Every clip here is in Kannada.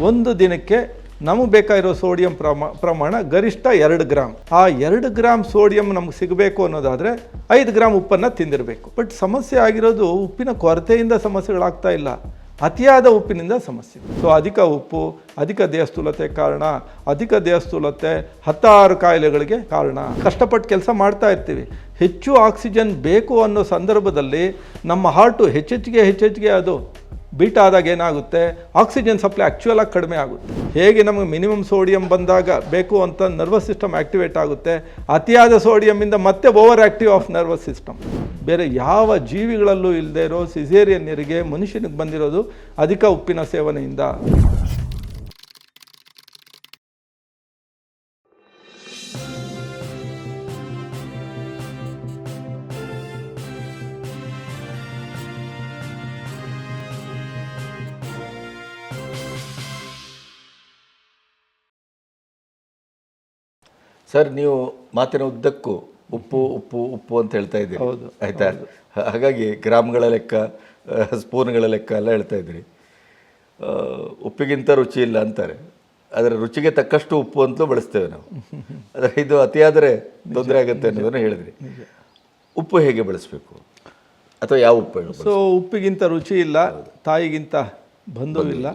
ಒಂದು ದಿನಕ್ಕೆ ನಮಗೆ ಬೇಕಾಗಿರೋ ಸೋಡಿಯಂ ಪ್ರಮಾ, ಪ್ರಮಾಣ ಗರಿಷ್ಠ ಎರಡು ಗ್ರಾಮ್ ಆ ಎರಡು ಗ್ರಾಮ್ ಸೋಡಿಯಂ ನಮ್ಗೆ ಸಿಗಬೇಕು ಅನ್ನೋದಾದರೆ ಐದು ಗ್ರಾಮ್ ಉಪ್ಪನ್ನು ತಿಂದಿರಬೇಕು. ಬಟ್ ಸಮಸ್ಯೆ ಆಗಿರೋದು ಉಪ್ಪಿನ ಕೊರತೆಯಿಂದ ಸಮಸ್ಯೆಗಳಾಗ್ತಾ ಇಲ್ಲ. ಅತಿಯಾದ ಉಪ್ಪಿನಿಂದ ಸಮಸ್ಯೆ. ಸೊ ಅಧಿಕ ಉಪ್ಪು, ಅಧಿಕ ದೇಹಸ್ಥೂಲತೆ ಕಾರಣ, ಅಧಿಕ ದೇಹಸ್ಥೂಲತೆ ಹತ್ತಾರು ಕಾಯಿಲೆಗಳಿಗೆ ಕಾರಣ. ಕಷ್ಟಪಟ್ಟು ಕೆಲಸ ಮಾಡ್ತಾ ಇರ್ತೀವಿ. ಹೆಚ್ಚು ಆಕ್ಸಿಜನ್ ಬೇಕು ಅನ್ನೋ ಸಂದರ್ಭದಲ್ಲಿ ನಮ್ಮ ಹಾರ್ಟು ಹೆಚ್ಚೆಚ್ಚಿಗೆ ಹೆಚ್ಚೆಚ್ಚಿಗೆ ಅದು ಬೀಟ್ ಆದಾಗ ಏನಾಗುತ್ತೆ? ಆಕ್ಸಿಜನ್ ಸಪ್ಲೈ ಆ್ಯಕ್ಚುಯಲ್ ಆಗಿ ಕಡಿಮೆ ಆಗುತ್ತೆ. ಹೇಗೆ ನಮಗೆ ಮಿನಿಮಮ್ ಸೋಡಿಯಂ ಬಂದಾಗ ಬೇಕು ಅಂತ ನರ್ವಸ್ ಸಿಸ್ಟಮ್ ಆ್ಯಕ್ಟಿವೇಟ್ ಆಗುತ್ತೆ? ಅತಿಯಾದ ಸೋಡಿಯಮಿಂದ ಮತ್ತೆ over active of nervous system ಬೇರೆ ಯಾವ ಜೀವಿಗಳಲ್ಲೂ ಇಲ್ಲದೆ ಇರೋ ಸಿಸೇರಿಯನ್ನರಿಗೆ ಮನುಷ್ಯನಿಗೆ ಬಂದಿರೋದು ಅಧಿಕ ಉಪ್ಪಿನ ಸೇವನೆಯಿಂದ. ಸರ್ ನೀವು ಮಾತಿನ ಉದ್ದಕ್ಕೂ ಉಪ್ಪು ಉಪ್ಪು ಉಪ್ಪು ಅಂತ ಹೇಳ್ತಾ ಇದ್ದೀರಿ. ಹೌದು, ಆಯ್ತಾ? ಹಾಗಾಗಿ ಗ್ರಾಮ್ಗಳ ಲೆಕ್ಕ ಸ್ಪೂನ್ಗಳ ಲೆಕ್ಕ ಎಲ್ಲ ಹೇಳ್ತಾ ಇದ್ರಿ ಆ, ಉಪ್ಪಿಗಿಂತ ರುಚಿ ಇಲ್ಲ ಅಂತಾರೆ. ಅದರ ರುಚಿಗೆ ತಕ್ಕಷ್ಟು ಉಪ್ಪು ಅಂತಲೂ ಬಳಸ್ತೇವೆ ನಾವು. ಅದರ ಇದು ಅತಿಯಾದರೆ ತೊಂದರೆ ಆಗುತ್ತೆ ಅನ್ನೋದನ್ನು ಹೇಳಿದ್ರಿ. ಉಪ್ಪು ಹೇಗೆ ಬಳಸಬೇಕು? ಅಥವಾ ಯಾವ ಉಪ್ಪು? ಸೊ ಉಪ್ಪಿಗಿಂತ ರುಚಿ ಇಲ್ಲ ತಾಯಿಗಿಂತ ಬಂಧು ಇಲ್ಲ.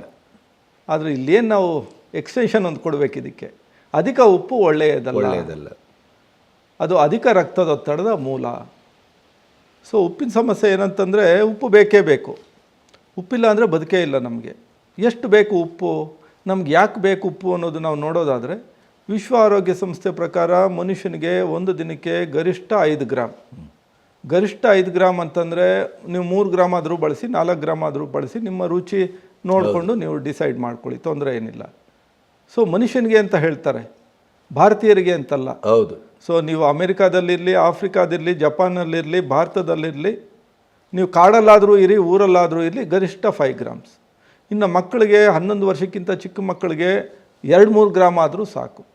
ಆದರೆ ಇಲ್ಲೇನು ನಾವು ಎಕ್ಸ್ಟೆನ್ಷನ್ ಒಂದು ಕೊಡಬೇಕು ಇದಕ್ಕೆ. ಅಧಿಕ ಉಪ್ಪು ಒಳ್ಳೆಯದಲ್ಲ. ಒಳ್ಳೆಯದಲ್ಲ. ಅದು ಅಧಿಕ ರಕ್ತದೊತ್ತಡದ ಮೂಲ. ಸೊ ಉಪ್ಪಿನ ಸಮಸ್ಯೆ ಏನಂತಂದರೆ ಉಪ್ಪು ಬೇಕೇ ಬೇಕು. ಉಪ್ಪಿಲ್ಲ ಅಂದರೆ ಬದುಕೇ ಇಲ್ಲ ನಮಗೆ. ಎಷ್ಟು ಬೇಕು ಉಪ್ಪು? ನಮ್ಗೆ ಯಾಕೆ ಬೇಕು ಉಪ್ಪು ಅನ್ನೋದು ನಾವು ನೋಡೋದಾದರೆ ವಿಶ್ವ ಆರೋಗ್ಯ ಸಂಸ್ಥೆ ಪ್ರಕಾರ ಮನುಷ್ಯನಿಗೆ ಒಂದು ದಿನಕ್ಕೆ ಗರಿಷ್ಠ ಐದು ಗ್ರಾಮ್ ಗರಿಷ್ಠ ಐದು ಗ್ರಾಮ್ ಅಂತಂದರೆ ನೀವು ಮೂರು ಗ್ರಾಮ್ ಆದರೂ ಬಳಸಿ ನಾಲ್ಕು ಗ್ರಾಮ್ ಆದರೂ ಬಳಸಿ ನಿಮ್ಮ ರುಚಿ ನೋಡಿಕೊಂಡು ನೀವು ಡಿಸೈಡ್ ಮಾಡ್ಕೊಳ್ಳಿ. ತೊಂದರೆ ಏನಿಲ್ಲ. ಸೊ ಮನುಷ್ಯನಿಗೆ ಅಂತ ಹೇಳ್ತಾರೆ. ಭಾರತೀಯರಿಗೆ ಅಂತಲ್ಲ. ಹೌದು. ಸೊ ನೀವು ಅಮೇರಿಕಾದಲ್ಲಿರಲಿ ಆಫ್ರಿಕಾದಿರಲಿ ಜಪಾನಲ್ಲಿರಲಿ ಭಾರತದಲ್ಲಿರಲಿ ನೀವು ಕಾಡಲ್ಲಾದರೂ ಇರಿ ಊರಲ್ಲಾದರೂ ಇರಲಿ ಗರಿಷ್ಠ ಫೈವ್ ಗ್ರಾಮ್ಸ್ ಇನ್ನು ಮಕ್ಕಳಿಗೆ ಹನ್ನೊಂದು ವರ್ಷಕ್ಕಿಂತ ಚಿಕ್ಕ ಮಕ್ಕಳಿಗೆ ಎರಡು ಮೂರು ಗ್ರಾಮ್ ಆದರೂ ಸಾಕು.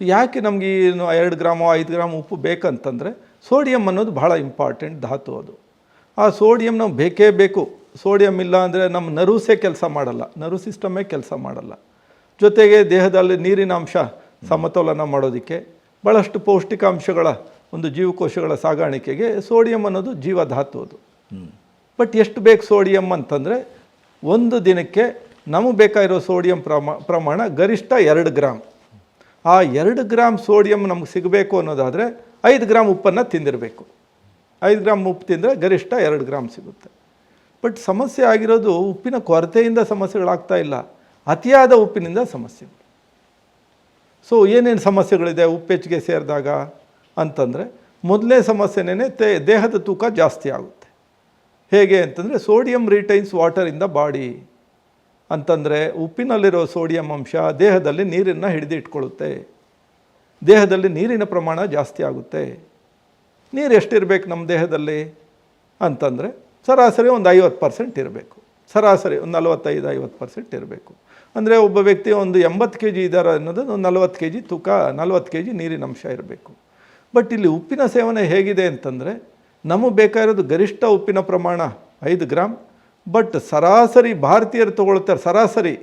ಯಾಕೆ ನಮಗೆ ಎರಡು ಗ್ರಾಮು ಐದು ಗ್ರಾಮ್ ಉಪ್ಪು ಬೇಕಂತಂದರೆ ಸೋಡಿಯಂ ಅನ್ನೋದು ಭಾಳ ಇಂಪಾರ್ಟೆಂಟ್ ಧಾತು ಅದು. ಆ ಸೋಡಿಯಂ ನಾವು ಬೇಕೇ ಬೇಕು. ಸೋಡಿಯಂ ಇಲ್ಲ ಅಂದರೆ ನಮ್ಮ ನರ್ವ್ಸೇ ಕೆಲಸ ಮಾಡಲ್ಲ. ನರ್ವ್ ಸಿಸ್ಟಮೇ ಕೆಲಸ ಮಾಡಲ್ಲ. ಜೊತೆಗೆ ದೇಹದಲ್ಲಿ ನೀರಿನ ಅಂಶ ಸಮತೋಲನ ಮಾಡೋದಕ್ಕೆ ಭಾಳಷ್ಟು ಪೌಷ್ಟಿಕಾಂಶಗಳ ಒಂದು ಜೀವಕೋಶಗಳ ಸಾಗಾಣಿಕೆಗೆ ಸೋಡಿಯಂ ಅನ್ನೋದು ಜೀವಧಾತು ಅದು. ಬಟ್ ಎಷ್ಟು ಬೇಕು ಸೋಡಿಯಂ ಅಂತಂದರೆ ಒಂದು ದಿನಕ್ಕೆ ನಮಗೆ ಬೇಕಾಗಿರೋ ಸೋಡಿಯಂ ಪ್ರಮಾ ಪ್ರಮಾಣ ಗರಿಷ್ಠ ಎರಡು ಗ್ರಾಮ್ ಆ ಎರಡು ಗ್ರಾಮ್ ಸೋಡಿಯಂ ನಮ್ಗೆ ಸಿಗಬೇಕು ಅನ್ನೋದಾದರೆ ಐದು ಗ್ರಾಮ್ ಉಪ್ಪನ್ನು ತಿಂದಿರಬೇಕು. ಐದು ಗ್ರಾಮ್ ಉಪ್ಪು ತಿಂದರೆ ಗರಿಷ್ಠ ಎರಡು ಗ್ರಾಮ್ ಸಿಗುತ್ತೆ. ಬಟ್ ಸಮಸ್ಯೆ ಆಗಿರೋದು ಉಪ್ಪಿನ ಕೊರತೆಯಿಂದ ಸಮಸ್ಯೆಗಳಾಗ್ತಾ ಇಲ್ಲ. ಅತಿಯಾದ ಉಪ್ಪಿನಿಂದ ಸಮಸ್ಯೆ ಸೊ ಏನೇನು ಸಮಸ್ಯೆಗಳಿದೆ ಉಪ್ಪು ಹೆಚ್ಚಿಗೆ ಸೇರಿದಾಗ ಅಂತಂದರೆ, ಮೊದಲನೇ ಸಮಸ್ಯೆನೇ ತೇ, ದೇಹದ ತೂಕ ಜಾಸ್ತಿ ಆಗುತ್ತೆ. ಹೇಗೆ ಅಂತಂದರೆ, sodium retains water in body ಅಂತಂದರೆ, ಉಪ್ಪಿನಲ್ಲಿರೋ ಸೋಡಿಯಂ ಅಂಶ ದೇಹದಲ್ಲಿ ನೀರನ್ನು ಹಿಡಿದಿಟ್ಕೊಳ್ಳುತ್ತೆ ದೇಹದಲ್ಲಿ ನೀರಿನ ಪ್ರಮಾಣ ಜಾಸ್ತಿ ಆಗುತ್ತೆ. ನೀರು ಎಷ್ಟಿರಬೇಕು ನಮ್ಮ ದೇಹದಲ್ಲಿ ಅಂತಂದರೆ, ಸರಾಸರಿ ಒಂದು ಐವತ್ತು ಪರ್ಸೆಂಟ್ ಇರಬೇಕು. ಸರಾಸರಿ ಒಂದು ನಲವತ್ತೈದು ಐವತ್ತು ಪರ್ಸೆಂಟ್ ಇರಬೇಕು. ಅಂದರೆ ಒಬ್ಬ ವ್ಯಕ್ತಿ ಒಂದು ಎಂಬತ್ತು ಕೆ ಜಿ ಇದ್ದಾರೆ ಅನ್ನೋದು ಒಂದು ನಲವತ್ತು ಕೆ ಜಿ ತೂಕ ನಲವತ್ತು ಕೆ ಜಿ ನೀರಿನ ಅಂಶ ಇರಬೇಕು. ಬಟ್ ಇಲ್ಲಿ ಉಪ್ಪಿನ ಸೇವನೆ ಹೇಗಿದೆ ಅಂತಂದರೆ ನಮಗೆ ಬೇಕಾಗಿರೋದು ಗರಿಷ್ಠ ಉಪ್ಪಿನ ಪ್ರಮಾಣ ಐದು ಗ್ರಾಮ್ ಬಟ್ ಸರಾಸರಿ ಭಾರತೀಯರು ತಗೊಳ್ತಾರೆ ಸರಾಸರಿ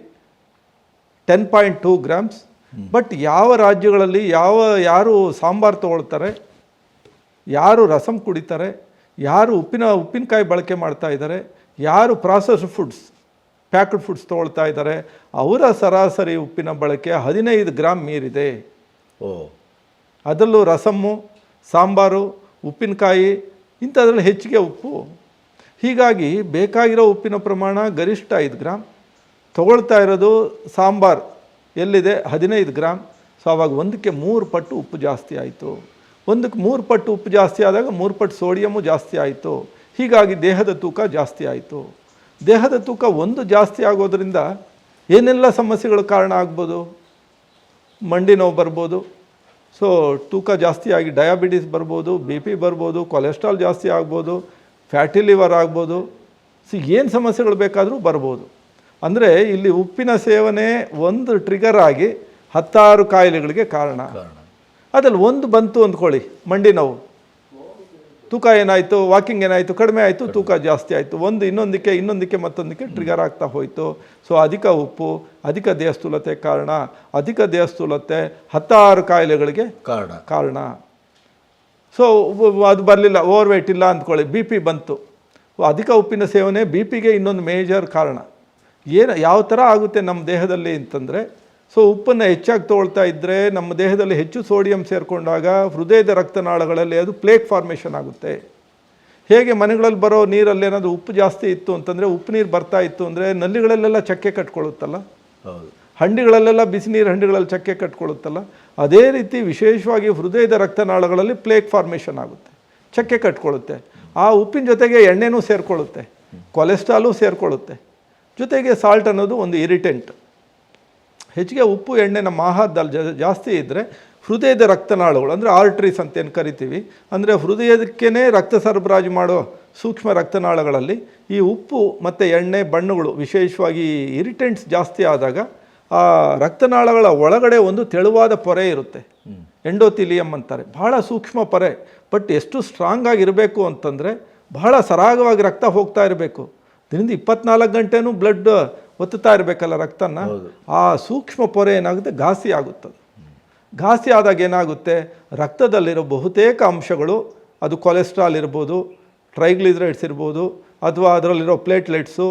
ten point two grams. But ಯಾವ ರಾಜ್ಯಗಳಲ್ಲಿ ಯಾವ ಯಾರು ಸಾಂಬಾರು ತಗೊಳ್ತಾರೆ ಯಾರು ರಸಂ ಕುಡಿತಾರೆ ಯಾರು ಉಪ್ಪಿನ ಉಪ್ಪಿನಕಾಯಿ ಬಳಕೆ ಮಾಡ್ತಾ ಇದ್ದಾರೆ ಯಾರು ಪ್ರಾಸೆಸ್ ಫುಡ್ಸ್ ಪ್ಯಾಕ್ಡ್ ಫುಡ್ಸ್ ತೊಗೊಳ್ತಾ ಇದ್ದಾರೆ ಅವರ ಸರಾಸರಿ ಉಪ್ಪಿನ ಬಳಕೆ ಹದಿನೈದು ಗ್ರಾಮ್ ಮೀರಿದೆ. ಓ. ಅದರಲ್ಲೂ ರಸಮ್ಮು ಸಾಂಬಾರು ಉಪ್ಪಿನಕಾಯಿ ಇಂಥದ್ರಲ್ಲಿ ಹೆಚ್ಚಿಗೆ ಉಪ್ಪು. ಹೀಗಾಗಿ ಬೇಕಾಗಿರೋ ಉಪ್ಪಿನ ಪ್ರಮಾಣ ಗರಿಷ್ಠ ಐದು ಗ್ರಾಮ್ ತೊಗೊಳ್ತಾ ಇರೋದು ಸಾಂಬಾರ್ ಎಲ್ಲಿದೆ? ಹದಿನೈದು ಗ್ರಾಮ್ ಸೊ ಅವಾಗ ಒಂದಕ್ಕೆ ಮೂರು ಪಟ್ಟು ಉಪ್ಪು ಜಾಸ್ತಿ ಆಯಿತು. ಒಂದಕ್ಕೆ ಮೂರು ಪಟ್ಟು ಉಪ್ಪು ಜಾಸ್ತಿ ಆದಾಗ ಮೂರು ಪಟ್ಟು ಸೋಡಿಯಮ್ಮು ಜಾಸ್ತಿ ಆಯಿತು. ಹೀಗಾಗಿ ದೇಹದ ತೂಕ ಜಾಸ್ತಿ ಆಯಿತು. ದೇಹದ ತೂಕ ಒಂದು ಜಾಸ್ತಿ ಆಗೋದರಿಂದ ಏನೆಲ್ಲ ಸಮಸ್ಯೆಗಳು ಕಾರಣ ಆಗ್ಬೋದು? ಮಂಡಿ ನೋವು ಬರ್ಬೋದು. ಸೊ ತೂಕ ಜಾಸ್ತಿ ಆಗಿ ಡಯಾಬಿಟಿಸ್ ಬರ್ಬೋದು ಬಿ ಪಿ ಬರ್ಬೋದು ಕೊಲೆಸ್ಟ್ರಾಲ್ ಜಾಸ್ತಿ ಆಗ್ಬೋದು ಫ್ಯಾಟಿ ಲಿವರ್ ಆಗ್ಬೋದು. ಸೊ ಏನು ಸಮಸ್ಯೆಗಳು ಬೇಕಾದರೂ ಬರ್ಬೋದು. ಅಂದರೆ ಇಲ್ಲಿ ಉಪ್ಪಿನ ಸೇವನೆ ಒಂದು ಟ್ರಿಗರ್ ಆಗಿ ಹತ್ತಾರು ಕಾಯಿಲೆಗಳಿಗೆ ಕಾರಣ. ಅದರಲ್ಲಿ ಅದ್ರಲ್ಲಿ ಒಂದು ಬಂತು ಅಂದ್ಕೊಳ್ಳಿ ಮಂಡಿ ನೋವು. ತೂಕ ಏನಾಯಿತು ವಾಕಿಂಗ್ ಏನಾಯಿತು ಕಡಿಮೆ ಆಯಿತು ತೂಕ ಜಾಸ್ತಿ ಆಯಿತು. ಒಂದು ಇನ್ನೊಂದಕ್ಕೆ ಇನ್ನೊಂದಕ್ಕೆ ಮತ್ತೊಂದಕ್ಕೆ ಟ್ರಿಗರ್ ಆಗ್ತಾ ಹೋಯಿತು. ಸೊ ಅಧಿಕ ಉಪ್ಪು ಅಧಿಕ ದೇಹಸ್ಥೂಲತೆ ಕಾರಣ ಅಧಿಕ ದೇಹಸ್ಥೂಲತೆ ಹತ್ತಾರು ಕಾಯಿಲೆಗಳಿಗೆ ಕಾರಣ. ಕಾರಣ. ಸೊ ಅದು ಬರಲಿಲ್ಲ ಓವರ್ ವೆಯ್ಟ್ ಇಲ್ಲ ಅಂದ್ಕೊಳ್ಳಿ ಬಿ ಪಿ ಬಂತು. ಅಧಿಕ ಉಪ್ಪಿನ ಸೇವನೆ ಬಿ ಪಿಗೆ ಇನ್ನೊಂದು ಮೇಜರ್ ಕಾರಣ. ಏನು ಯಾವ ಥರ ಆಗುತ್ತೆ ನಮ್ಮ ದೇಹದಲ್ಲಿ ಅಂತಂದರೆ ಸೊ ಉಪ್ಪನ್ನು ಹೆಚ್ಚಾಗಿ ತೊಗೊಳ್ತಾ ಇದ್ದರೆ ನಮ್ಮ ದೇಹದಲ್ಲಿ ಹೆಚ್ಚು ಸೋಡಿಯಂ ಸೇರಿಕೊಂಡಾಗ ಹೃದಯದ ರಕ್ತನಾಳಗಳಲ್ಲಿ ಅದು ಪ್ಲೇಕ್ ಫಾರ್ಮೇಷನ್ ಆಗುತ್ತೆ. ಹೇಗೆ ಮನೆಗಳಲ್ಲಿ ಬರೋ ನೀರಲ್ಲಿ ಏನಾದರೂ ಉಪ್ಪು ಜಾಸ್ತಿ ಇತ್ತು ಅಂತಂದರೆ ಉಪ್ಪು ನೀರು ಬರ್ತಾ ಇತ್ತು ಅಂದರೆ ನಲ್ಲಿಗಳಲ್ಲೆಲ್ಲ ಚಕ್ಕೆ ಕಟ್ಕೊಳ್ಳುತ್ತಲ್ಲ? ಹೌದು. ಹಂಡಿಗಳಲ್ಲೆಲ್ಲ ಬಿಸಿ ನೀರು ಹಂಡಿಗಳಲ್ಲಿ ಚಕ್ಕೆ ಕಟ್ಕೊಳ್ಳುತ್ತಲ್ಲ? ಅದೇ ರೀತಿ ವಿಶೇಷವಾಗಿ ಹೃದಯದ ರಕ್ತನಾಳಗಳಲ್ಲಿ ಪ್ಲೇಕ್ ಫಾರ್ಮೇಷನ್ ಆಗುತ್ತೆ. ಚಕ್ಕೆ ಕಟ್ಕೊಳ್ಳುತ್ತೆ. ಆ ಉಪ್ಪಿನ ಜೊತೆಗೆ ಎಣ್ಣೆನೂ ಸೇರಿಕೊಳ್ಳುತ್ತೆ. ಕೊಲೆಸ್ಟ್ರಾಲು ಸೇರಿಕೊಳ್ಳುತ್ತೆ. ಜೊತೆಗೆ ಸಾಲ್ಟ್ ಅನ್ನೋದು ಒಂದು ಇರಿಟೆಂಟ್. ಹೆಚ್ಚಿಗೆ ಉಪ್ಪು ಎಣ್ಣೆ ನಮ್ಮ ಆಹಾರದಲ್ಲಿ ಜಾಸ್ತಿ ಇದ್ದರೆ ಹೃದಯದ ರಕ್ತನಾಳಗಳು ಅಂದರೆ ಆರ್ಟ್ರೀಸ್ ಅಂತ ಏನು ಕರಿತೀವಿ ಅಂದರೆ ಹೃದಯದಕ್ಕೇ ರಕ್ತ ಸರಬರಾಜು ಮಾಡೋ ಸೂಕ್ಷ್ಮ ರಕ್ತನಾಳಗಳಲ್ಲಿ ಈ ಉಪ್ಪು ಮತ್ತು ಎಣ್ಣೆ ಬಣ್ಣಗಳು ವಿಶೇಷವಾಗಿ ಇರಿಟೆಂಟ್ಸ್ ಜಾಸ್ತಿ ಆದಾಗ ಆ ರಕ್ತನಾಳಗಳ ಒಳಗಡೆ ಒಂದು ತೆಳುವಾದ ಪೊರೆ ಇರುತ್ತೆ. ಎಂಡೋತಿಲಿಯಂ ಅಂತಾರೆ. ಬಹಳ ಸೂಕ್ಷ್ಮ ಪೊರೆ ಬಟ್ ಎಷ್ಟು ಸ್ಟ್ರಾಂಗ್ ಆಗಿರಬೇಕು ಅಂತಂದರೆ ಬಹಳ ಸರಾಗವಾಗಿ ರಕ್ತ ಹೋಗ್ತಾ ಇರಬೇಕು. ದಿನದ ಇಪ್ಪತ್ನಾಲ್ಕು ಗಂಟೆನೂ ಬ್ಲಡ್ ಒತ್ತುತ್ತಾ ಇರಬೇಕಲ್ಲ ರಕ್ತನ ಆ ಸೂಕ್ಷ್ಮ ಪೊರೆ ಏನಾಗುತ್ತೆ? ಘಾಸಿ ಆಗುತ್ತದೆ. ಘಾಸಿ ಆದಾಗ ಏನಾಗುತ್ತೆ? ರಕ್ತದಲ್ಲಿರೋ ಬಹುತೇಕ ಅಂಶಗಳು ಅದು ಕೊಲೆಸ್ಟ್ರಾಲ್ ಇರ್ಬೋದು ಟ್ರೈಗ್ಲಿಸರೈಡ್ಸ್ ಇರ್ಬೋದು ಅಥವಾ ಅದರಲ್ಲಿರೋ ಪ್ಲೇಟ್ಲೆಟ್ಸು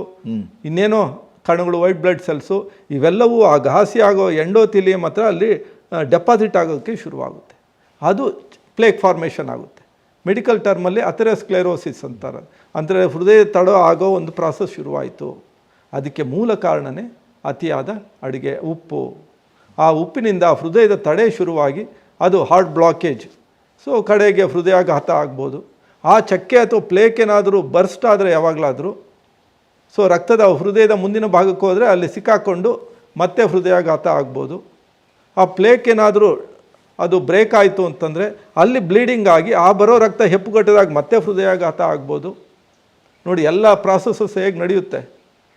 ಇನ್ನೇನೋ ಕಣಗಳು ವೈಟ್ ಬ್ಲಡ್ ಸೆಲ್ಸು ಇವೆಲ್ಲವೂ ಆ ಘಾಸಿ ಆಗೋ ಎಂಡೋತಿಲಿಯಂ ಹತ್ರ ಅಲ್ಲಿ ಡೆಪಾಸಿಟ್ ಆಗೋಕ್ಕೆ ಶುರುವಾಗುತ್ತೆ. ಅದು ಪ್ಲೇಕ್ ಫಾರ್ಮೇಷನ್ ಆಗುತ್ತೆ. ಮೆಡಿಕಲ್ ಟರ್ಮಲ್ಲಿ ಅಥರಸ್ಕ್ಲೆರೋಸಿಸ್ ಅಂತಾರೆ. ಅಂದರೆ ಹೃದಯ ತಡ ಆಗೋ ಒಂದು ಪ್ರಾಸೆಸ್ ಶುರುವಾಯಿತು. ಅದಕ್ಕೆ ಮೂಲ ಕಾರಣನೇ ಅತಿಯಾದ ಅಡುಗೆ ಉಪ್ಪು. ಆ ಉಪ್ಪಿನಿಂದ ಹೃದಯದ ತಡೆ ಶುರುವಾಗಿ ಅದು ಹಾರ್ಟ್ ಬ್ಲಾಕೇಜ್ ಸೊ ಕಡೆಗೆ ಹೃದಯಾಘಾತ ಆಗ್ಬೋದು. ಆ ಚಕ್ಕೆ ಅಥವಾ ಪ್ಲೇಕ್ ಏನಾದರೂ ಬರ್ಸ್ಟ್ ಆದರೆ ಯಾವಾಗಲಾದರೂ. ಸೊ ರಕ್ತದ ಹೃದಯದ ಮುಂದಿನ ಭಾಗಕ್ಕೆ ಹೋದರೆ ಅಲ್ಲಿ ಸಿಕ್ಕಾಕ್ಕೊಂಡು ಮತ್ತೆ ಹೃದಯಾಘಾತ ಆಗ್ಬೋದು. ಆ ಪ್ಲೇಕ್ ಏನಾದರೂ ಅದು ಬ್ರೇಕ್ ಆಯಿತು ಅಂತಂದರೆ ಅಲ್ಲಿ ಬ್ಲೀಡಿಂಗ್ ಆಗಿ ಆ ಬರೋ ರಕ್ತ ಹೆಪ್ಪುಗಟ್ಟದಾಗ ಮತ್ತೆ ಹೃದಯಾಘಾತ ಆಗ್ಬೋದು. ನೋಡಿ, ಎಲ್ಲ ಪ್ರಾಸೆಸಸ್ ಹೇಗೆ ನಡೆಯುತ್ತೆ?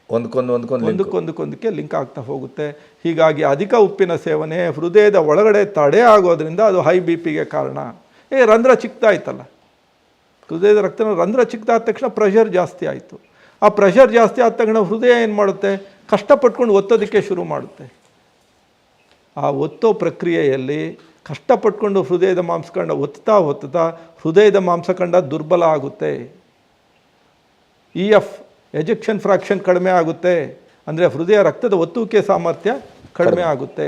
ಒಂದ್ಕೊಂದು link. ಒಂದಕ್ಕೊಂದಕ್ಕೊಂದಕ್ಕೆ ಲಿಂಕ್ ಆಗ್ತಾ ಹೋಗುತ್ತೆ. ಹೀಗಾಗಿ ಅಧಿಕ ಉಪ್ಪಿನ ಸೇವನೆ ಹೃದಯದ ಒಳಗಡೆ ತಡೆ ಆಗೋದ್ರಿಂದ ಅದು ಹೈ ಬಿ ಪಿಗೆ ಕಾರಣ. ಏ, ರಂಧ್ರ ಚಿಕ್ತಾ ಆಯ್ತಲ್ಲ ಹೃದಯದ ರಕ್ತನ ರಂಧ್ರ ಚಿಕ್ಕದಾದ ತಕ್ಷಣ ಪ್ರೆಷರ್ ಜಾಸ್ತಿ ಆಯಿತು. ಆ ಪ್ರೆಷರ್ ಜಾಸ್ತಿ ಆದ ತಕ್ಷಣ ಹೃದಯ ಏನು ಮಾಡುತ್ತೆ ಕಷ್ಟಪಟ್ಕೊಂಡು ಒತ್ತೋದಕ್ಕೆ ಶುರು ಮಾಡುತ್ತೆ. ಆ ಒತ್ತೋ ಪ್ರಕ್ರಿಯೆಯಲ್ಲಿ ಕಷ್ಟಪಟ್ಕೊಂಡು ಹೃದಯದ ಮಾಂಸಖಂಡ ಒತ್ತಾ ಒತ್ತುತ್ತಾ ಹೃದಯದ ಮಾಂಸಖಂಡ ದುರ್ಬಲ ಆಗುತ್ತೆ. ಇ ಎಫ್ ಎಜೆಕ್ಷನ್ ಫ್ರಾಕ್ಷನ್ ಕಡಿಮೆ ಆಗುತ್ತೆ. ಅಂದರೆ ಹೃದಯ ರಕ್ತದ ಒತ್ತುವಿಕೆ ಸಾಮರ್ಥ್ಯ ಕಡಿಮೆ ಆಗುತ್ತೆ.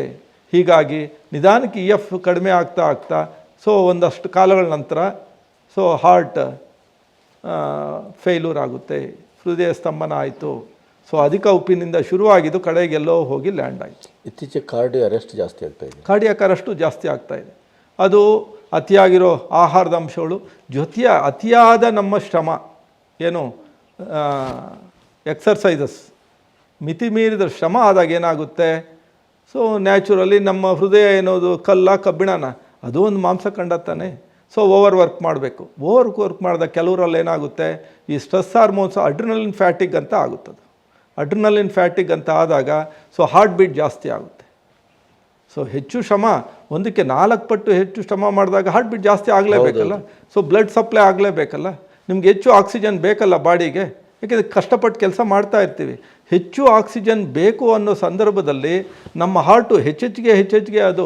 ಹೀಗಾಗಿ ನಿಧಾನಕ್ಕೆ ಇ ಎಫ್ ಕಡಿಮೆ ಆಗ್ತಾ ಆಗ್ತಾ ಸೊ ಒಂದಷ್ಟು ಕಾಲಗಳ ನಂತರ ಸೊ ಹಾರ್ಟ್ ಫೇಲ್ಯೂರ್ ಆಗುತ್ತೆ. ಹೃದಯ ಸ್ತಂಭನ ಆಯಿತು. ಸೊ ಅಧಿಕ ಉಪ್ಪಿನಿಂದ ಶುರುವಾಗಿದ್ದು ಕಡೆಗೆಲ್ಲೋ ಹೋಗಿ ಲ್ಯಾಂಡ್ ಆಯಿತು. ಇತ್ತೀಚೆಗೆ ಕಾರ್ಡಿಯೋ ಅರೆಸ್ಟ್ ಜಾಸ್ತಿ ಆಗ್ತಾ ಇದೆ. ಕಾರ್ಡಿಯಾಕ್ ಅರೆಸ್ಟು ಜಾಸ್ತಿ ಆಗ್ತಾ ಇದೆ. ಅದು ಅತಿಯಾಗಿರೋ ಆಹಾರದ ಅಂಶಗಳು ಜೊತೆಯ ಅತಿಯಾದ ನಮ್ಮ ಶ್ರಮ. ಏನು? ಎಕ್ಸರ್ಸೈಸಸ್ ಮಿತಿ ಮೀರಿದ ಶ್ರಮ ಆದಾಗ ಏನಾಗುತ್ತೆ? ಸೊ ನ್ಯಾಚುರಲಿ ನಮ್ಮ ಹೃದಯ ಏನೋದು ಕಲ್ಲ ಕಬ್ಬಿಣನ ಅದು ಒಂದು ಮಾಂಸಖಂಡ ತಾನೆ. ಸೊ ಓವರ್ ವರ್ಕ್ ಮಾಡಬೇಕು. ಓವರ್ ವರ್ಕ್ ಮಾಡಿದಾಗ ಕೆಲವರಲ್ಲಿ ಏನಾಗುತ್ತೆ? ಈ ಸ್ಟ್ರೆಸ್ ಹಾರ್ಮೋನ್ಸ್ ಅಡ್ರಿನಲಿನ್ ಫ್ಯಾಟಿಗ್ ಅಂತ ಆಗುತ್ತದೆ. ಅಡ್ರಿನಲಿನ್ ಫ್ಯಾಟಿಗ್ ಅಂತ ಆದಾಗ ಸೊ ಹಾರ್ಟ್ ಬೀಟ್ ಜಾಸ್ತಿ ಆಗುತ್ತೆ. ಸೊ ಹೆಚ್ಚು ಶ್ರಮ ಒಂದಕ್ಕೆ ನಾಲ್ಕು ಪಟ್ಟು ಹೆಚ್ಚು ಶ್ರಮ ಮಾಡಿದಾಗ ಹಾರ್ಟ್ ಬೀಟ್ ಜಾಸ್ತಿ ಆಗಲೇಬೇಕಲ್ಲ? ಸೊ ಬ್ಲಡ್ ಸಪ್ಲೈ ಆಗಲೇಬೇಕಲ್ಲ? ನಿಮ್ಗೆ ಹೆಚ್ಚು ಆಕ್ಸಿಜನ್ ಬೇಕಲ್ಲ ಬಾಡಿಗೆ? ಯಾಕೆಂದರೆ ಕಷ್ಟಪಟ್ಟು ಕೆಲಸ ಮಾಡ್ತಾ ಇರ್ತೀವಿ. ಹೆಚ್ಚು ಆಕ್ಸಿಜನ್ ಬೇಕು ಅನ್ನೋ ಸಂದರ್ಭದಲ್ಲಿ ನಮ್ಮ ಹಾರ್ಟು ಹೆಚ್ಚೆಚ್ಚಿಗೆ ಹೆಚ್ಚೆಚ್ಚಿಗೆ ಅದು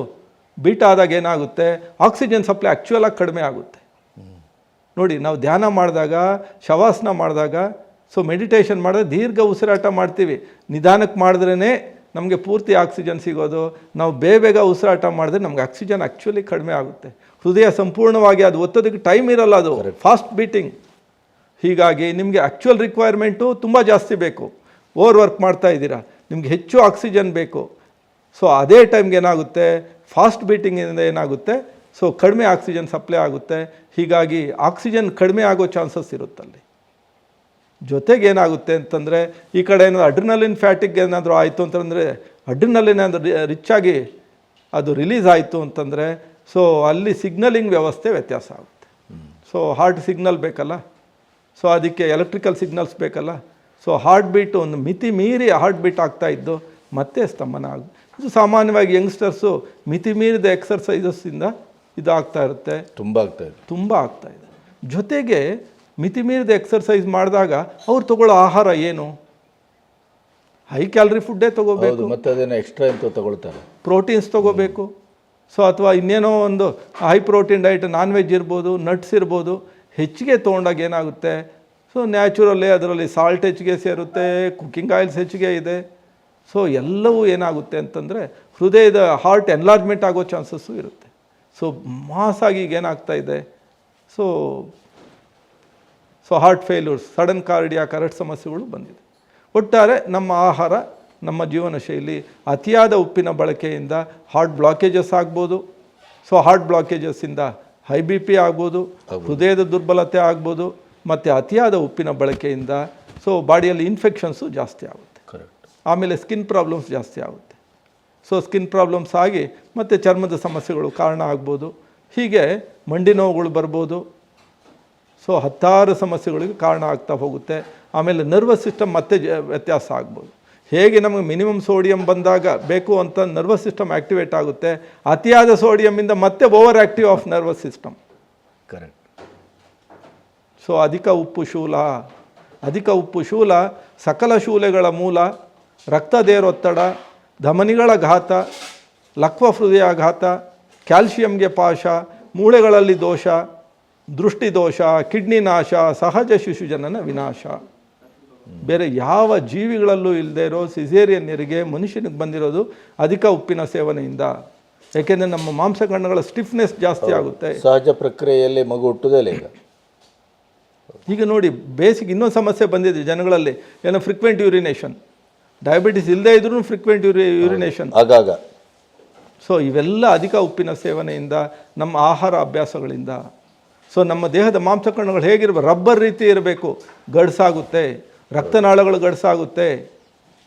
ಬೀಟ್ ಆದಾಗ ಏನಾಗುತ್ತೆ? ಆಕ್ಸಿಜನ್ ಸಪ್ಲೈ ಆ್ಯಕ್ಚುಯಲಾಗಿ ಕಡಿಮೆ ಆಗುತ್ತೆ. ನೋಡಿ ನಾವು ಧ್ಯಾನ ಮಾಡಿದಾಗ ಶವಾಸನ ಮಾಡಿದಾಗ ಸೊ ಮೆಡಿಟೇಷನ್ ಮಾಡಿದ್ರೆ ದೀರ್ಘ ಉಸಿರಾಟ ಮಾಡ್ತೀವಿ. ನಿಧಾನಕ್ಕೆ ಮಾಡಿದ್ರೇ ನಮಗೆ ಪೂರ್ತಿ ಆಕ್ಸಿಜನ್ ಸಿಗೋದು. ನಾವು ಬೇಗ ಬೇಗ ಉಸಿರಾಟ ಮಾಡಿದ್ರೆ ನಮ್ಗೆ ಆಕ್ಸಿಜನ್ ಆ್ಯಕ್ಚುಲಿ ಕಡಿಮೆ ಆಗುತ್ತೆ. ಹೃದಯ ಸಂಪೂರ್ಣವಾಗಿ ಅದು ಒತ್ತೋದಕ್ಕೆ ಟೈಮ್ ಇರಲ್ಲ ಅದು. ಫಾಸ್ಟ್ ಬೀಟಿಂಗ್ ಹೀಗಾಗಿ ನಿಮಗೆ ಆ್ಯಕ್ಚುಯಲ್ ರಿಕ್ವೈರ್ಮೆಂಟು ತುಂಬ ಜಾಸ್ತಿ ಬೇಕು. ಓವರ್ ವರ್ಕ್ ಮಾಡ್ತಾ ಇದ್ದೀರಾ. ನಿಮ್ಗೆ ಹೆಚ್ಚು ಆಕ್ಸಿಜನ್ ಬೇಕು. ಸೊ ಅದೇ ಟೈಮ್ಗೆ ಏನಾಗುತ್ತೆ? ಫಾಸ್ಟ್ ಬೀಟಿಂಗಿಂದ ಏನಾಗುತ್ತೆ? ಸೊ ಕಡಿಮೆ ಆಕ್ಸಿಜನ್ ಸಪ್ಲೈ ಆಗುತ್ತೆ. ಹೀಗಾಗಿ ಆಕ್ಸಿಜನ್ ಕಡಿಮೆ ಆಗೋ ಚಾನ್ಸಸ್ ಇರುತ್ತಲ್ಲಿ. ಜೊತೆಗೆ ಏನಾಗುತ್ತೆ ಅಂತಂದರೆ, ಈ ಕಡೆ ಏನಾದರೂ ಅಡ್ರಿನಲಿನ್ ಫ್ಯಾಟಿಗೆ ಏನಾದರೂ ಆಯಿತು ಅಂತಂದರೆ ಅಡ್ರಿನಲಿನ್ ಏನಾದರೂ ರಿಚ್ ಆಗಿ ಅದು ರಿಲೀಸ್ ಆಯಿತು ಅಂತಂದರೆ ಸೊ ಅಲ್ಲಿ ಸಿಗ್ನಲಿಂಗ್ ವ್ಯವಸ್ಥೆ ವ್ಯತ್ಯಾಸ ಆಗುತ್ತೆ. ಸೊ ಹಾರ್ಟ್ ಸಿಗ್ನಲ್ ಬೇಕಲ್ಲ? ಸೊ ಅದಕ್ಕೆ ಎಲೆಕ್ಟ್ರಿಕಲ್ ಸಿಗ್ನಲ್ಸ್ ಬೇಕಲ್ಲ? ಸೊ ಹಾರ್ಟ್ ಬೀಟ್ ಒಂದು ಮಿತಿ ಮೀರಿ ಹಾರ್ಟ್ ಬೀಟ್ ಆಗ್ತಾ ಇದ್ದು ಮತ್ತೆ ಸ್ತಂಭನ ಆಗ ಇದು ಸಾಮಾನ್ಯವಾಗಿ ಯಂಗ್ಸ್ಟರ್ಸು ಮಿತಿ ಮೀರಿದ ಎಕ್ಸರ್ಸೈಸಸ್ಸಿಂದ ಇದಾಗ್ತಾ ಇರುತ್ತೆ. ತುಂಬ ಆಗ್ತಾ ಇದೆ. ತುಂಬ ಆಗ್ತಾ ಇದೆ. ಜೊತೆಗೆ ಮಿತಿಮೀರಿದ ಎಕ್ಸರ್ಸೈಸ್ ಮಾಡಿದಾಗ ಅವ್ರು ತಗೊಳ್ಳೋ ಆಹಾರ ಏನು? ಹೈ ಕ್ಯಾಲ್ರಿ ಫುಡ್ಡೇ ತಗೋಬೇಕು. ಮತ್ತೆ ಅದನ್ನು ಎಕ್ಸ್ಟ್ರಾ ಅಂತ ತಗೊಳ್ತಾರೆ. ಪ್ರೋಟೀನ್ಸ್ ತೊಗೋಬೇಕು. ಸೊ ಅಥವಾ ಇನ್ನೇನೋ ಒಂದು high protein diet non veg ಇರ್ಬೋದು ನಟ್ಸ್ ಇರ್ಬೋದು ಹೆಚ್ಚಿಗೆ ತೊಗೊಂಡಾಗ ಏನಾಗುತ್ತೆ? ಸೊ ನ್ಯಾಚುರಲ್ಲೇ ಅದರಲ್ಲಿ ಸಾಲ್ಟ್ ಹೆಚ್ಚಿಗೆ ಸೇರುತ್ತೆ ಕುಕ್ಕಿಂಗ್ ಆಯಿಲ್ಸ್ ಹೆಚ್ಚಿಗೆ ಇದೆ. ಸೊ ಎಲ್ಲವೂ ಏನಾಗುತ್ತೆ ಅಂತಂದರೆ ಹೃದಯದ ಹಾರ್ಟ್ ಎನ್ಲಾರ್ಜ್ಮೆಂಟ್ ಆಗೋ ಚಾನ್ಸಸ್ಸು ಇರುತ್ತೆ. ಸೊ ಮಾಸಾಗಿ ಈಗ ಏನಾಗ್ತಾ ಇದೆ? So so heart failures sudden cardiac correct ಸಮಸ್ಯೆಗಳು ಬಂದಿದೆ. ಒಟ್ಟಾರೆ ನಮ್ಮ ಆಹಾರ, ನಮ್ಮ ಜೀವನ ಶೈಲಿ ಅತಿಯಾದ ಉಪ್ಪಿನ ಬಳಕೆಯಿಂದ ಹಾರ್ಟ್ ಬ್ಲಾಕೇಜಸ್ ಆಗ್ಬೋದು. ಸೊ ಹಾರ್ಟ್ ಬ್ಲಾಕೇಜಸ್ಸಿಂದ ಹೈ ಬಿ ಪಿ ಆಗ್ಬೋದು ಹೃದಯದ ದುರ್ಬಲತೆ ಆಗ್ಬೋದು ಮತ್ತು ಅತಿಯಾದ ಉಪ್ಪಿನ ಬಳಕೆಯಿಂದ ಸೊ ಬಾಡಿಯಲ್ಲಿ ಇನ್ಫೆಕ್ಷನ್ಸು ಜಾಸ್ತಿ ಆಗುತ್ತೆ. ಕರೆಕ್ಟ್ ಆಮೇಲೆ ಸ್ಕಿನ್ ಪ್ರಾಬ್ಲಮ್ಸ್ ಜಾಸ್ತಿ ಆಗುತ್ತೆ. ಸೊ ಸ್ಕಿನ್ ಪ್ರಾಬ್ಲಮ್ಸ್ ಆಗಿ ಮತ್ತು ಚರ್ಮದ ಸಮಸ್ಯೆಗಳು ಕಾರಣ ಆಗ್ಬೋದು. ಹೀಗೆ ಮಂಡಿ ನೋವುಗಳು ಬರ್ಬೋದು. ಸೊ ಹತ್ತಾರು ಸಮಸ್ಯೆಗಳಿಗೆ ಕಾರಣ ಆಗ್ತಾ ಹೋಗುತ್ತೆ. ಆಮೇಲೆ ನರ್ವಸ್ ಸಿಸ್ಟಮ್ ಮತ್ತೆ ಜ ವ್ಯತ್ಯಾಸ ಆಗ್ಬೋದು. ಹೇಗೆ ನಮಗೆ ಮಿನಿಮಮ್ ಸೋಡಿಯಂ ಬಂದಾಗ ಬೇಕು ಅಂತ ನರ್ವಸ್ ಸಿಸ್ಟಮ್ ಆ್ಯಕ್ಟಿವೇಟ್ ಆಗುತ್ತೆ? ಅತಿಯಾದ ಸೋಡಿಯಮ್ಮಿಂದ ಮತ್ತೆ over active of nervous system correct so ಅಧಿಕ ಉಪ್ಪು ಶೂಲ ಅಧಿಕ ಉಪ್ಪು ಶೂಲ ಸಕಲ ಶೂಲೆಗಳ ಮೂಲ ರಕ್ತದೇರೊತ್ತಡ ಧಮನಿಗಳ ಘಾತ ಲಕ್ವ ಹೃದಯಾಘಾತ ಕ್ಯಾಲ್ಶಿಯಂಗೆ ಪಾಶ ಮೂಳೆಗಳಲ್ಲಿ ದೋಷ ದೃಷ್ಟಿ ದೋಷ ಕಿಡ್ನಿ ನಾಶ ಸಹಜ ಶಿಶುಜನನ ವಿನಾಶ. ಬೇರೆ ಯಾವ ಜೀವಿಗಳಲ್ಲೂ ಇಲ್ಲದೆ ಇರೋ ಸಿಸೇರಿಯನ್ನರಿಗೆ ಮನುಷ್ಯನಿಗೆ ಬಂದಿರೋದು ಅಧಿಕ ಉಪ್ಪಿನ ಸೇವನೆಯಿಂದ. ಯಾಕೆಂದರೆ ನಮ್ಮ ಮಾಂಸಖಂಡಗಳ ಸ್ಟಿಫ್ನೆಸ್ ಜಾಸ್ತಿ ಆಗುತ್ತೆ. ಸಹಜ ಪ್ರಕ್ರಿಯೆಯಲ್ಲಿ ಮಗು ಹುಟ್ಟುದಲ್ಲ ಈಗ. ಈಗ ನೋಡಿ ಬೇಸಿಕ್ ಇನ್ನೊಂದು ಸಮಸ್ಯೆ ಬಂದಿದೆ ಜನಗಳಲ್ಲಿ. ಏನೋ ಫ್ರಿಕ್ವೆಂಟ್ ಯೂರಿನೇಷನ್ ಡಯಾಬಿಟಿಸ್ ಇಲ್ಲದೇ ಇದ್ರೂ ಫ್ರಿಕ್ವೆಂಟ್ ಯೂರಿ ಯೂರಿನೇಷನ್ ಆಗಾಗ. ಸೊ ಇವೆಲ್ಲ ಅಧಿಕ ಉಪ್ಪಿನ ಸೇವನೆಯಿಂದ ನಮ್ಮ ಆಹಾರ ಅಭ್ಯಾಸಗಳಿಂದ. ಸೊ ನಮ್ಮ ದೇಹದ ಮಾಂಸಕಣಗಳು ಹೇಗಿರಬೇಕು? ರಬ್ಬರ್ ರೀತಿ ಇರಬೇಕು. ಗಡ್ಸಾಗುತ್ತೆ. ರಕ್ತನಾಳಗಳು ಗಡ್ಸಾಗುತ್ತೆ.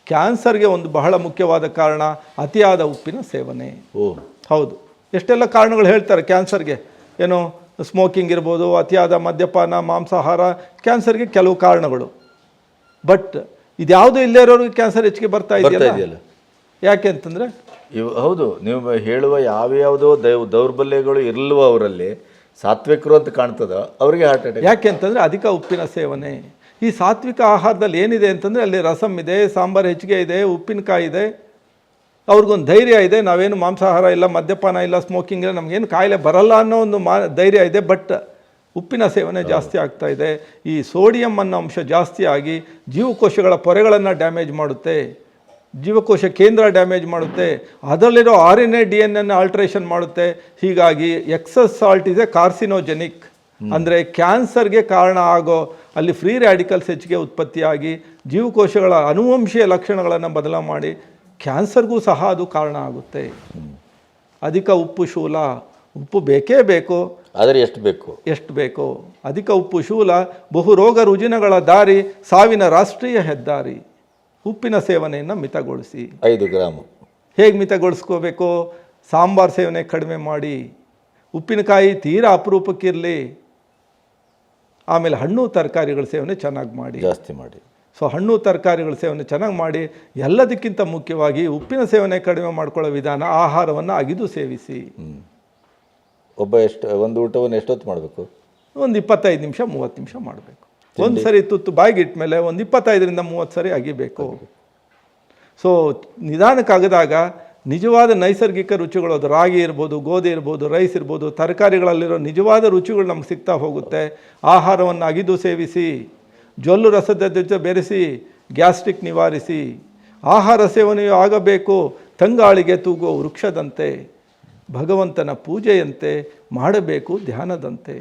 ಕ್ಯಾನ್ಸರ್ಗೆ ಒಂದು ಬಹಳ ಮುಖ್ಯವಾದ ಕಾರಣ ಅತಿಯಾದ ಉಪ್ಪಿನ ಸೇವನೆ. ಓ. ಹೌದು. ಎಷ್ಟೆಲ್ಲ ಕಾರಣಗಳು ಹೇಳ್ತಾರೆ ಕ್ಯಾನ್ಸರ್ಗೆ. ಏನು ಸ್ಮೋಕಿಂಗ್ ಇರ್ಬೋದು ಅತಿಯಾದ ಮದ್ಯಪಾನ ಮಾಂಸಾಹಾರ ಕ್ಯಾನ್ಸರ್ಗೆ ಕೆಲವು ಕಾರಣಗಳು. ಬಟ್ ಇದ್ಯಾವುದು ಇಲ್ಲೇ ಇರೋರಿಗೆ ಕ್ಯಾನ್ಸರ್ ಹೆಚ್ಚಿಗೆ ಬರ್ತಾ ಇದೆಯಲ್ಲ? ಇದೆಯಲ್ಲ. ಯಾಕೆ ಅಂತಂದರೆ? ಇವು ಹೌದು ನೀವು ಹೇಳುವ ಯಾವ್ಯಾವುದೋ ದೈವ್ ದೌರ್ಬಲ್ಯಗಳು ಇರಲ್ವೋ ಅವರಲ್ಲಿ ಸಾತ್ವಿಕರು ಅಂತ ಕಾಣ್ತದ ಅವರಿಗೆ ಹಾರ್ಟ್ ಅಟ್ಯಾಕ್ ಯಾಕೆ ಅಂತಂದರೆ ಅಧಿಕ ಉಪ್ಪಿನ ಸೇವನೆ. ಈ ಸಾತ್ವಿಕ ಆಹಾರದಲ್ಲಿ ಏನಿದೆ ಅಂತಂದರೆ ಅಲ್ಲಿ ರಸಮ್ ಇದೆ ಸಾಂಬಾರು ಹೆಚ್ಚಿಗೆ ಇದೆ ಉಪ್ಪಿನಕಾಯಿ ಇದೆ. ಅವ್ರಿಗೊಂದು ಧೈರ್ಯ ಇದೆ ನಾವೇನು ಮಾಂಸಾಹಾರ ಇಲ್ಲ ಮದ್ಯಪಾನ ಇಲ್ಲ ಸ್ಮೋಕಿಂಗ್ ಇಲ್ಲ ನಮಗೇನು ಕಾಯಿಲೆ ಬರಲ್ಲ ಅನ್ನೋ ಒಂದು ಮಾ ಧೈರ್ಯ ಇದೆ ಬಟ್ ಉಪ್ಪಿನ ಸೇವನೆ ಜಾಸ್ತಿ ಆಗ್ತಾ ಇದೆ. ಈ ಸೋಡಿಯಂ ಅನ್ನೋ ಅಂಶ ಜಾಸ್ತಿ ಆಗಿ ಜೀವಕೋಶಗಳ ಪೊರೆಗಳನ್ನು ಡ್ಯಾಮೇಜ್ ಮಾಡುತ್ತೆ. ಜೀವಕೋಶ ಕೇಂದ್ರ ಡ್ಯಾಮೇಜ್ ಮಾಡುತ್ತೆ. ಅದರಲ್ಲಿರೋ R N A D N N alteration ಮಾಡುತ್ತೆ. ಹೀಗಾಗಿ ಎಕ್ಸಸ್ ಸಾಲ್ಟ್ ಇದೆ ಕಾರ್ಸಿನೋಜೆನಿಕ್ ಅಂದರೆ ಕ್ಯಾನ್ಸರ್ಗೆ ಕಾರಣ ಆಗೋ ಅಲ್ಲಿ ಫ್ರೀ ರ್ಯಾಡಿಕಲ್ಸ್ ಹೆಚ್ಚಿಗೆ ಉತ್ಪತ್ತಿಯಾಗಿ ಜೀವಕೋಶಗಳ ಅನುವಂಶೀಯ ಲಕ್ಷಣಗಳನ್ನು ಬದಲ ಮಾಡಿ ಕ್ಯಾನ್ಸರ್ಗೂ ಸಹ ಅದು ಕಾರಣ ಆಗುತ್ತೆ. ಅಧಿಕ ಉಪ್ಪು ಶೂಲ ಉಪ್ಪು ಬೇಕೇ ಬೇಕು. ಆದರೆ ಎಷ್ಟು ಬೇಕು? ಎಷ್ಟು ಬೇಕೋ? ಅಧಿಕ ಉಪ್ಪು ಶೂಲ ಬಹು ರೋಗ ರುಜಿನಗಳ ದಾರಿ ಸಾವಿನ ರಾಷ್ಟ್ರೀಯ ಹೆದ್ದಾರಿ. ಉಪ್ಪಿನ ಸೇವನೆಯನ್ನು ಮಿತಗೊಳಿಸಿ. ಐದು ಗ್ರಾಮ್. ಹೇಗೆ ಮಿತಗೊಳಿಸ್ಕೋಬೇಕು? ಸಾಂಬಾರ್ ಸೇವನೆ ಕಡಿಮೆ ಮಾಡಿ. ಉಪ್ಪಿನಕಾಯಿ ತೀರಾ ಅಪರೂಪಕ್ಕಿರಲಿ. ಆಮೇಲೆ ಹಣ್ಣು ತರಕಾರಿಗಳ ಸೇವನೆ ಚೆನ್ನಾಗಿ ಮಾಡಿ. ಜಾಸ್ತಿ ಮಾಡಿ. ಸೊ ಹಣ್ಣು ತರಕಾರಿಗಳ ಸೇವನೆ ಚೆನ್ನಾಗಿ ಮಾಡಿ ಎಲ್ಲದಕ್ಕಿಂತ ಮುಖ್ಯವಾಗಿ ಉಪ್ಪಿನ ಸೇವನೆ ಕಡಿಮೆ ಮಾಡ್ಕೊಳ್ಳೋ ವಿಧಾನ ಆಹಾರವನ್ನು ಅಗಿದು ಸೇವಿಸಿ. ಒಬ್ಬ ಎಷ್ಟು ಒಂದು ಊಟವನ್ನು ಎಷ್ಟೊತ್ತು ಮಾಡಬೇಕು? ಒಂದು ಇಪ್ಪತ್ತೈದು ನಿಮಿಷ ಮೂವತ್ತು ನಿಮಿಷ ಮಾಡಬೇಕು. ಒಂದು ಸರಿ ತುತ್ತು ಬಾಯಿಗೆ ಇಟ್ಮೇಲೆ ಒಂದು ಇಪ್ಪತ್ತೈದರಿಂದ ಮೂವತ್ತು ಸರಿ ಅಗಿಬೇಕು. ಸೊ ನಿಧಾನಕ್ಕಾಗದಾಗ ನಿಜವಾದ ನೈಸರ್ಗಿಕ ರುಚಿಗಳು ಅದು ರಾಗಿ ಇರ್ಬೋದು, ಗೋಧಿ ಇರ್ಬೋದು, ರೈಸ್ ಇರ್ಬೋದು, ತರಕಾರಿಗಳಲ್ಲಿರೋ ನಿಜವಾದ ರುಚಿಗಳು ನಮ್ಗೆ ಸಿಗ್ತಾ ಹೋಗುತ್ತೆ. ಆಹಾರವನ್ನು ಅಗಿದು ಸೇವಿಸಿ, ಜೊಲ್ಲು ರಸದ ಜೊತೆ ಬೆರೆಸಿ, ಗ್ಯಾಸ್ಟ್ರಿಕ್ ನಿವಾರಿಸಿ, ಆಹಾರ ಸೇವನೆಯು ಆಗಬೇಕು, ತಂಗಾಳಿಗೆ ತೂಗುವ ವೃಕ್ಷದಂತೆ, ಭಗವಂತನ ಪೂಜೆಯಂತೆ ಮಾಡಬೇಕು ಧ್ಯಾನದಂತೆ.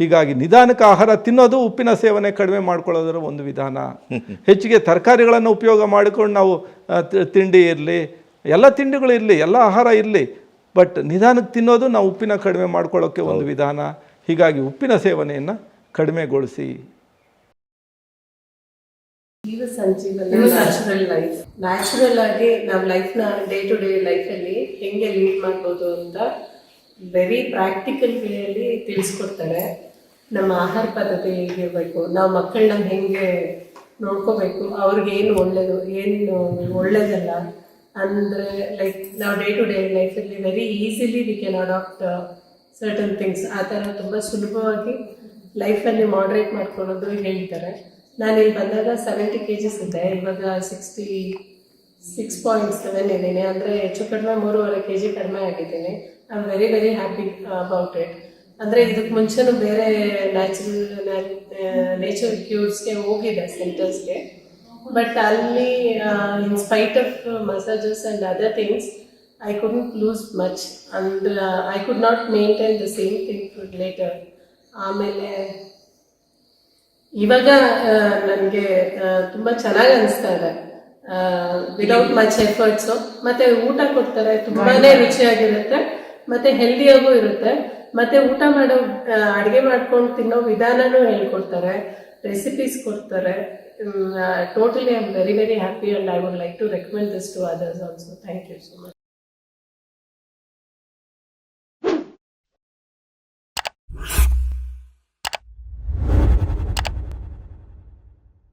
ಹೀಗಾಗಿ ನಿಧಾನಕ್ಕೆ ಆಹಾರ ತಿನ್ನೋದು ಉಪ್ಪಿನ ಸೇವನೆ ಕಡಿಮೆ ಮಾಡ್ಕೊಳ್ಳೋದರ ಒಂದು ವಿಧಾನ. ಹೆಚ್ಚಿಗೆ ತರಕಾರಿಗಳನ್ನು ಉಪಯೋಗ ಮಾಡಿಕೊಂಡು ನಾವು ತಿಂಡಿ ಇರಲಿ ಎಲ್ಲ ತಿಂಡಿಗಳು ಇರಲಿ ಎಲ್ಲ ಆಹಾರ ಇರಲಿ ಬಟ್ ನಿಧಾನಕ್ಕೆ ತಿನ್ನೋದು ನಾವು ಉಪ್ಪಿನ ಕಡಿಮೆ ಮಾಡ್ಕೊಳ್ಳೋಕ್ಕೆ ಒಂದು ವಿಧಾನ. ಹೀಗಾಗಿ ಉಪ್ಪಿನ ಸೇವನೆಯನ್ನು ಕಡಿಮೆಗೊಳಿಸಿ. ಜೀವ ಸಂಜೀವನ ನ್ಯಾಚುರಲ್ ಲೈಫ್ ನ್ಯಾಚುರಲ್ ಆಗಿ ನಾವು ಲೈಫ್ನ ಡೇ ಟು ಡೇ ಲೈಫಲ್ಲಿ ಹೆಂಗೆ ಲೀಡ್ ಮಾಡ್ಬೋದು ಅಂತ ವೆರಿ ಪ್ರಾಕ್ಟಿಕಲ್ ವೇಯಲ್ಲಿ ತಿಳಿಸ್ಕೊಡ್ತಾರೆ. ನಮ್ಮ ಆಹಾರ ಪದ್ಧತಿ ಹೇಗಿರಬೇಕು ನಾವು ಮಕ್ಕಳನ್ನ ಹೆಂಗೆ ನೋಡ್ಕೋಬೇಕು, ಅವ್ರಿಗೆ ಏನು ಒಳ್ಳೇದು, ಏನು ಒಳ್ಳೇದಲ್ಲ. ಅಂದರೆ ಲೈಕ್ ನಾವು ಡೇ ಟು ಡೇ ಲೈಫಲ್ಲಿ very easily we can adapt certain things ಆ ಥರ ತುಂಬ ಸುಲಭವಾಗಿ ಲೈಫಲ್ಲಿ ಮಾಡ್ರೇಟ್ ಮಾಡ್ಕೊಳ್ಳೋದು ಹೇಳ್ತಾರೆ ನಾನು ಇಲ್ಲಿ ಬಂದಾಗ ಸೆವೆಂಟಿ ಕೆ ಜಿಸ್ ಇದೆ. ಇವಾಗ ಸಿಕ್ಸ್ಟಿ ಸಿಕ್ಸ್ ಪಾಯಿಂಟ್ ಸೆವೆನ್ ಇದ್ದೀನಿ. ಅಂದರೆ ಹೆಚ್ಚು ಕಡಿಮೆ ಮೂರುವರೆ ಕೆ ಜಿ ಕಡಿಮೆ ಆಗಿದ್ದೀನಿ. I am very very happy about it ಅಂದರೆ ಇದಕ್ಕೆ ಮುಂಚೆನೂ ಬೇರೆ ನ್ಯಾಚುರಲ್ ನೇಚರ್ ಕ್ಯೂರ್ಸ್ಗೆ ಹೋಗಿದೆ ಸೆಂಟರ್ಸ್ಗೆ ಬಟ್ ಅಲ್ಲಿ in spite of massages and other things I could lose much and I could not maintain the same thing later ಆಮೇಲೆ ಇವಾಗ ನನಗೆ ತುಂಬ ಚೆನ್ನಾಗಿ ಅನಿಸ್ತಾ ಇದೆ. ವಿದೌಟ್ ಮಚ್ ಎಫರ್ಟ್ಸು ಮತ್ತೆ ಊಟ ಕೊಡ್ತಾರೆ ತುಂಬಾ ರುಚಿಯಾಗಿರುತ್ತೆ. ಮತ್ತೆ ಹೆಲ್ದಿಯಾಗೂ ಇರುತ್ತೆ. ಮತ್ತೆ ಊಟ ಮಾಡೋ ಅಡುಗೆ ಮಾಡ್ಕೊಂಡು ತಿನ್ನೋ ವಿಧಾನನೂ ಹೇಳ್ಕೊಡ್ತಾರೆ ರೆಸಿಪೀಸ್ ಕೊಡ್ತಾರೆ. Totally I am very very happy and I would like to recommend this to others also thank you so much